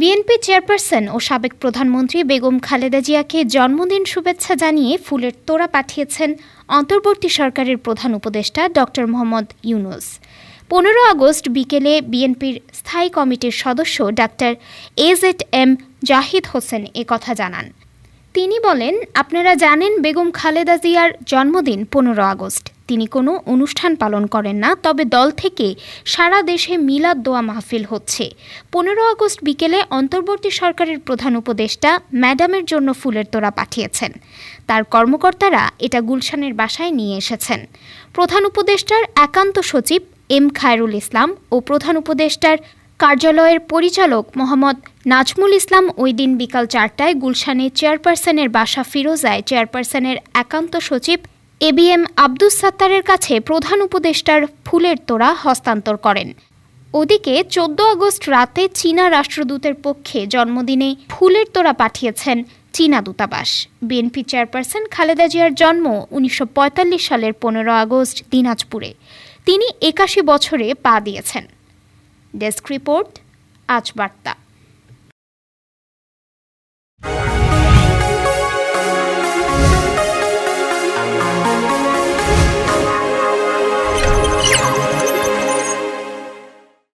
BNP chairperson ও সাবেক প্রধানমন্ত্রী বেগম খালেদা জিয়াকে জন্মদিন শুভেচ্ছা জানিয়ে ফুলের তোড়া পাঠিয়েছেন অন্তর্বর্তী সরকারের প্রধান উপদেষ্টা ডক্টর মোহাম্মদ ইউনুস। পনেরো আগস্ট বিকেলে বিএনপির স্থায়ী কমিটির সদস্য doctor AZ M Zahid Hossain কথা জানান। তিনি বলেন, আপনারা জানেন বেগম খালেদা জিয়ার জন্মদিন পনেরো আগস্ট। তিনি কোনো অনুষ্ঠান পালন করেন না, তবে দল থেকে সারা দেশে মিলাদ দোয়া মাহফিল হচ্ছে। পনেরো আগস্ট বিকেলে অন্তর্বর্তী সরকারের প্রধান উপদেষ্টা ম্যাডামের জন্য ফুলের তোড়া পাঠিয়েছেন। তার কর্মকর্তারা এটা গুলশানের বাসায় নিয়ে এসেছেন। প্রধান উপদেষ্টার একান্ত সচিব এম খায়রুল ইসলাম ও প্রধান উপদেষ্টার কার্যালয়ের পরিচালক মোহাম্মদ নাজমুল ইসলাম ওই দিন বিকাল চারটায় গুলশানে চেয়ারপারসনের বাসা ফিরোজায় চেয়ারপারসনের একান্ত সচিব এ বি এম আব্দুস সাত্তারের কাছে প্রধান উপদেষ্টার ফুলের তোড়া হস্তান্তর করেন। ওদিকে চোদ্দ আগস্ট রাতে চীনা রাষ্ট্রদূতের পক্ষে জন্মদিনে ফুলের তোড়া পাঠিয়েছেন চীনা দূতাবাস। বিএনপি চেয়ারপারসন খালেদা জিয়ার জন্ম উনিশশো পঁয়তাল্লিশ সালের পনেরো আগস্ট দিনাজপুরে। তিনি একাশি বছরে পা দিয়েছেন। ডেস্ক রিপোর্ট, আজ বার্তা।